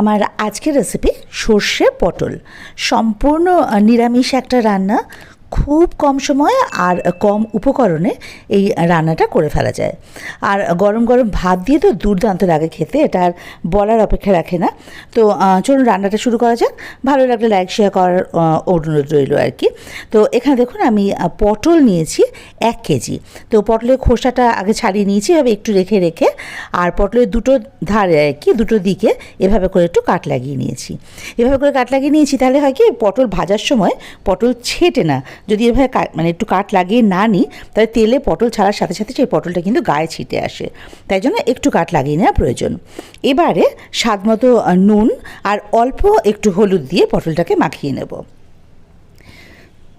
আমার আজকের রেসিপি সর্ষে পটল। সম্পূর্ণ নিরামিষ একটা রান্না। খুব কম সময় আর কম উপকরণে এই রান্নাটা করে ফেলা যায়। আর গরম গরম ভাত দিয়ে তো দুর্দান্ত লাগে খেতে, এটা আর বলার অপেক্ষা রাখে না। তো চলুন রান্নাটা শুরু করা যাক। ভালো লাগলে লাইক শেয়ার করার অনুরোধ রইল আর কি। তো, এখানে দেখুন আমি পটল নিয়েছি এক কেজি। তো, পটলের খোসাটা আগে ছাড়িয়ে নিয়েছি, এভাবে একটু রেখে রেখে। আর পটলের দুটো ধারে আর কি, দুটো দিকে এভাবে করে একটু কাট লাগিয়ে নিয়েছি। এভাবে করে কাট লাগিয়ে নিয়েছি, তাহলে হয় কি, পটল ভাজার সময় পটল ছেটে না যদি এভাবে মানে একটু কাট লাগিয়ে না নিই, তাহলে তেলে পটল ছাড়ার সাথে সাথে সেই পটলটা কিন্তু গায়ে ছিটে আসে। তাই জন্য একটু কাট লাগিয়ে নেওয়া প্রয়োজন। এবারে স্বাদ নুন আর অল্প একটু হলুদ দিয়ে পটলটাকে মাখিয়ে নেব।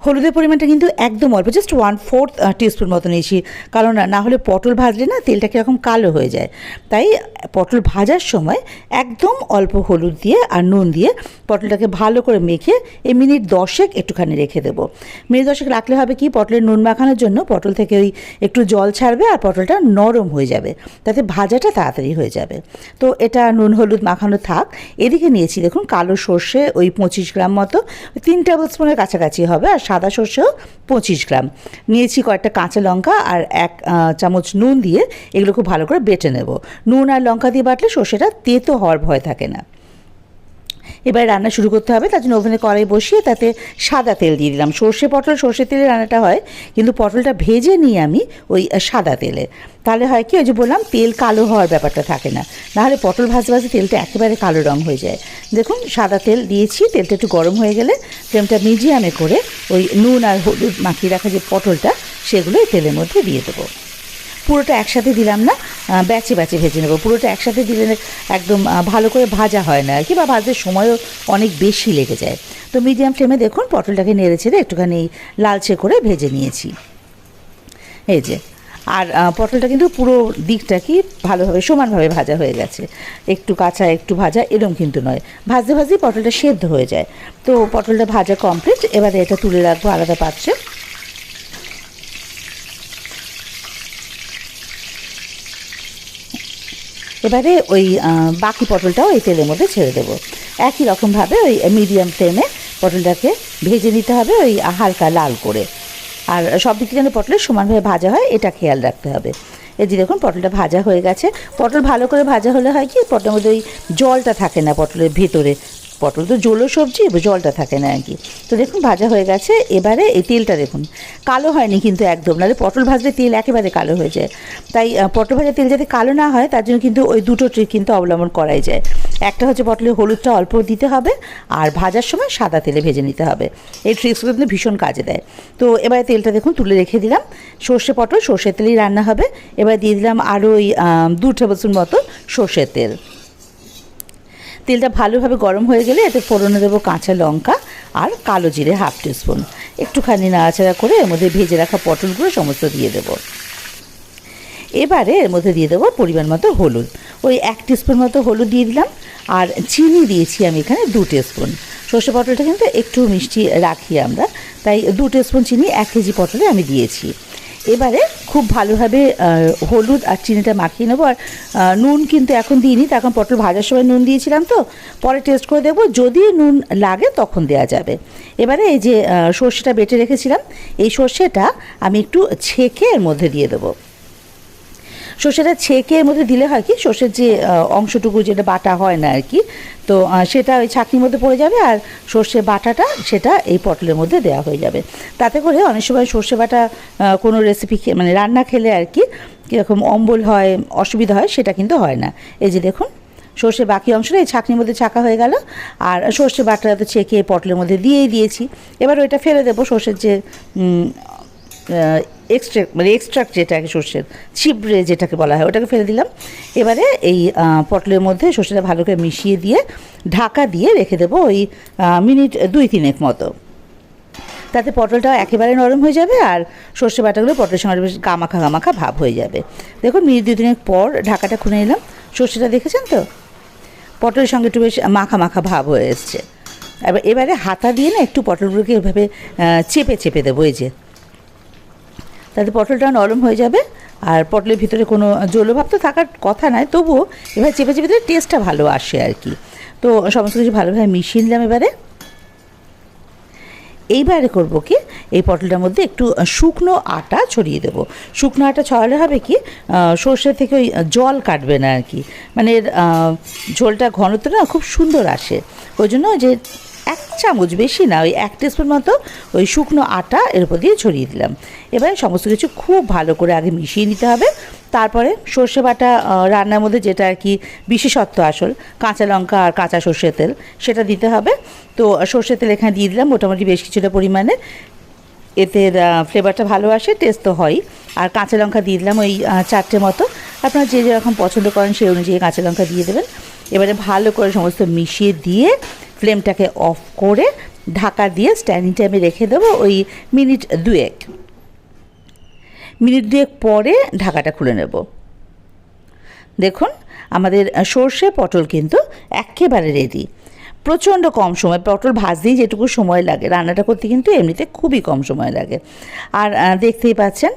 হলুদের পরিমাণটা কিন্তু একদম অল্প জাস্ট ওয়ান ফোর্থ টিস্পুন মতো নিয়েছি কারণ না হলে পটল ভাজলে না তেলটা কীরকম কালো হয়ে যায়। তাই, পটল ভাজার সময় একদম অল্প হলুদ দিয়ে আর নুন দিয়ে পটলটাকে ভালো করে মেখে এই মিনিট দশেক একটুখানি রেখে দেবো। মিনিট দশেক রাখলে হবে কি, পটলের নুন মাখানোর জন্য পটল থেকে ওই একটু জল ছাড়বে আর পটলটা নরম হয়ে যাবে। তাতে ভাজাটা তাড়াতাড়ি হয়ে যাবে। তো এটা নুন হলুদ মাখানো থাক। এদিকে নিয়েছি দেখুন কালো সর্ষে ওই পঁচিশ গ্রাম মতো, তিন টেবিল স্পুনের কাছাকাছি হবে। আর সাদা সর্ষে পঁচিশ গ্রাম। নিয়েছি কয়েকটা কাঁচা লঙ্কা আর এক চামচ নুন দিয়ে এগুলো খুব ভালো করে বেটে নেব। নুন আর লঙ্কা দিয়ে বাটলে সর্ষেটা তেতো হওয়ার ভয় থাকে না। এবার রান্না শুরু করতে হবে। তার জন্য ওভেনে কড়াই বসিয়ে তাতে সাদা তেল দিয়ে দিলাম। সর্ষে পটল, সর্ষে তেলে রান্নাটা হয়, কিন্তু পটলটা ভেজে নিই আমি ওই সাদা তেলে। তাহলে হয় কি, ওই যে বললাম, তেল কালো হওয়ার ব্যাপারটা থাকে না। নাহলে পটল ভাজতে ভাজতে তেলটা একেবারে কালো রং হয়ে যায়। দেখুন, সাদা তেল দিয়েছি, তেলটা একটু গরম হয়ে গেলে ফ্লেমটা মিডিয়ামে করে ওই নুন আর হলুদ মাখিয়ে রাখা যে পটলটা, সেগুলো তেলের মধ্যে দিয়ে দেবো। পুরোটা একসাথে দিলাম না ব্যাচে ব্যাচে ভেজে নেব। পুরোটা একসাথে দিলে একদম ভালো করে ভাজা হয় না আর কি, বা ভাজতে সময়ও অনেক বেশি লেগে যায়। তো মিডিয়াম ফ্লেমে দেখুন, পটলটাকে নেড়ে ছেড়ে একটুখানি লালচে করে ভেজে নিয়েছি। এই যে, আর পটলটা কিন্তু পুরো দিকটা কি ভালোভাবে, সমানভাবে ভাজা হয়ে গেছে। একটু কাঁচা, একটু ভাজা, এরম কিন্তু নয়। ভাজতে ভাজতেই পটলটা সেদ্ধ হয়ে যায়। তো পটলটা ভাজা কমপ্লিট এবারে এটা তুলে রাখব আলাদা পাত্রে। এবারে ওই বাকি পটলটাও এই তেলের মধ্যে ছেড়ে দেবো। একই রকমভাবে ওই মিডিয়াম ফ্লেমে পটলটাকে ভেজে নিতে হবে ওই হালকা লাল করে। আর সব দিকে যেন পটলের সমানভাবে ভাজা হয়, এটা খেয়াল রাখতে হবে। এই যে দেখুন, পটলটা ভাজা হয়ে গেছে। পটল ভালো করে ভাজা হলে হয় কি, পটলের মধ্যে ওই জলটা থাকে না পটলের ভেতরে। পটল তো জলো সবজি, এবার জলটা থাকে না আর কি। তো দেখুন, ভাজা হয়ে গেছে। এবারে এই তেলটা দেখুন। কালো হয়নি কিন্তু একদম। নাহলে পটল ভাজলে তেল একেবারে কালো হয়ে যায়। তাই পটল ভাজা তেল যাতে কালো না হয়, তার জন্য কিন্তু ওই দুটো ট্রিক কিন্তু অবলম্বন করাই যায়। একটা হচ্ছে পটলের হলুদটা অল্প দিতে হবে, আর ভাজার সময় সাদা তেলে ভেজে নিতে হবে। এই ট্রিক্সগুলো কিন্তু ভীষণ কাজে দেয়। তো এবারে তেলটা দেখুন, তুলে রেখে দিলাম। সর্ষে পটল, সর্ষের তেলেই রান্না হবে। এবার দিয়ে দিলাম আরও ওই দু টেবিল মতো সর্ষের তেল। তেলটা ভালোভাবে গরম হয়ে গেলে এতে ফোড়নে দেবো কাঁচা লঙ্কা আর কালো জিরে হাফ টিস্পুন। একটুখানি নাড়াচাড়া করে এর মধ্যে ভেজে রাখা পটলগুলো সমস্ত দিয়ে দেবো। এবারে এর মধ্যে দিয়ে দেবো পরিমাণ মতো হলুদ। ওই এক টিস্পুন মতো হলুদ দিয়ে দিলাম আর চিনি দিয়েছি আমি এখানে দু টিস্পুন। সর্ষে পটলটা কিন্তু একটু মিষ্টি রাখি আমরা, তাই দু টিস্পুন চিনি এক কেজি পটলে আমি দিয়েছি। এবারে খুব ভালোভাবে হলুদ আর চিনিটা মাখিয়ে নেব। আর নুন কিন্তু এখন দিইনি তখন পটল ভাজার সময় নুন দিয়েছিলাম তো, পরে টেস্ট করে দেবো। যদি নুন লাগে তখন দেওয়া যাবে। এবারে এই যে সর্ষেটা বেটে রেখেছিলাম, এই সর্ষেটা আমি একটু ছেঁকে এর মধ্যে দিয়ে দেবো। সর্ষেটা ছেঁকে এর মধ্যে দিলে হয় কি, সর্ষের যে অংশটুকু যেটা বাটা হয় না আর কি, তো সেটা ওই ছাঁকনির মধ্যে পড়ে যাবে আর সর্ষে বাটাটা সেটা এই পটলের মধ্যে দেওয়া হয়ে যাবে। তাতে করে অনেক সময় সর্ষে বাটা কোনো রেসিপি মানে রান্না খেলে আর কি, কীরকম অম্বল হয়, অসুবিধা হয়, সেটা কিন্তু হয় না। এই যে দেখুন, সর্ষে বাকি অংশটা এই ছাঁকনির মধ্যে ছাঁকা হয়ে গেল আর সর্ষে বাটাটা তো ছেঁকে পটলের মধ্যে দিয়েই দিয়েছি। এবার ওইটা ফেলে দেবো সর্ষের যে এক্সট্রাক্ট মানে এক্সট্রাক্ট যেটাকে সর্ষের, ছিবড়ে যেটাকে বলা হয়, ওটাকে ফেলে দিলাম। এবারে এই পটলের মধ্যে সর্ষেটা ভালো করে মিশিয়ে দিয়ে ঢাকা দিয়ে রেখে দেবো ওই মিনিট দুই তিনেক মতো। তাতে পটলটাও একেবারে নরম হয়ে যাবে আর সর্ষে বাটাগুলো পটলের সঙ্গে বেশ গামাখা গামাখা ভাব হয়ে যাবে। দেখুন, মিনিট দুই দিনের পর ঢাকাটা খুলে নিলাম। সর্ষেটা দেখেছেন তো? পটলের সঙ্গে একটু বেশ মাখা মাখা ভাব হয়ে এসছে। এবার, এবারে হাতা দিয়ে না একটু পটলগুলোকে এভাবে চেপে চেপে দেবো, এই যে। তাতে পটলটা নরম হয়ে যাবে আর পটলের ভিতরে কোনো জলভাব তো থাকার কথা নয়, তবুও এবার চেপে চেপে দিলে টেস্টটা ভালো আসে আর কি। তো সমস্ত কিছু ভালোভাবে মিশিয়ে নিলাম এবারে। এইবারে করব কি, এই পটলটার মধ্যে একটু শুকনো আটা ছড়িয়ে দেবো। শুকনো আটা ছড়ালে হবে কি সর্ষে থেকে ওই জল কাটবে না আর কি। মানে ঝোলটা ঘনত্ব না খুব সুন্দর আসে। ওই জন্য যে এক চামচ বেশি না, ওই এক টিস্পুন মতো ওই শুকনো আটা এর উপর দিয়ে ছড়িয়ে দিলাম। এবারে সমস্ত কিছু খুব ভালো করে আগে মিশিয়ে নিতে হবে। তারপরে সর্ষে বাটা রান্নার মধ্যে যেটা আর কি বিশেষত্ব আসল, কাঁচা লঙ্কা আর কাঁচা সর্ষের তেল, সেটা দিতে হবে। তো সর্ষের তেল এখানে দিয়ে দিলাম, মোটামুটি বেশ কিছুটা পরিমাণে। এতে ফ্লেভারটা ভালো আসে টেস্ট তো হয়। আর কাঁচা লঙ্কা দিয়ে দিলাম ওই চারটে মতো। আপনারা যে যেরকম পছন্দ করেন সেই অনুযায়ী কাঁচা লঙ্কা দিয়ে দেবেন। এবারে ভালো করে সমস্ত মিশিয়ে দিয়ে ফ্লেমটাকে অফ করে ঢাকা দিয়ে স্ট্যান্ডিং টাইমে রেখে দেবো ওই মিনিট দুয়েক। মিনিট দুয়েক পরে ঢাকাটা খুলে নেব। দেখুন, আমাদের সর্ষে পটল কিন্তু একেবারে রেডি প্রচণ্ড কম সময়, পটল ভাজতেই যেটুকু সময় লাগে, রান্নাটা করতে কিন্তু এমনিতে খুবই কম সময় লাগে। আর দেখতেই পাচ্ছেন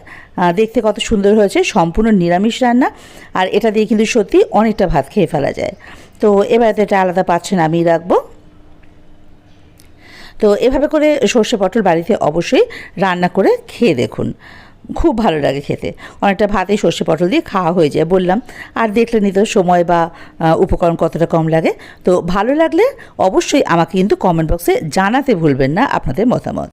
দেখতে কত সুন্দর হয়েছে, সম্পূর্ণ নিরামিষ রান্না, আর এটা দিয়ে কিন্তু সত্যি অনেকটা ভাত খেয়ে ফেলা যায়। তো এবার এটা আলাদা পাচ্ছেন আমি রাখব। তো এভাবে করে সর্ষে পটল বাড়িতে অবশ্যই রান্না করে খেয়ে দেখুন। খুব ভালো লাগে খেতে। অনেকটা ভাতে সর্ষে পটল দিয়ে খাওয়া হয়ে যায়, বললাম। আর দেখলে নিত সময় বা উপকরণ কতটা কম লাগে। তো ভালো লাগলে অবশ্যই আমাকে কিন্তু কমেন্ট বক্সে জানাতে ভুলবেন না আপনাদের মতামত।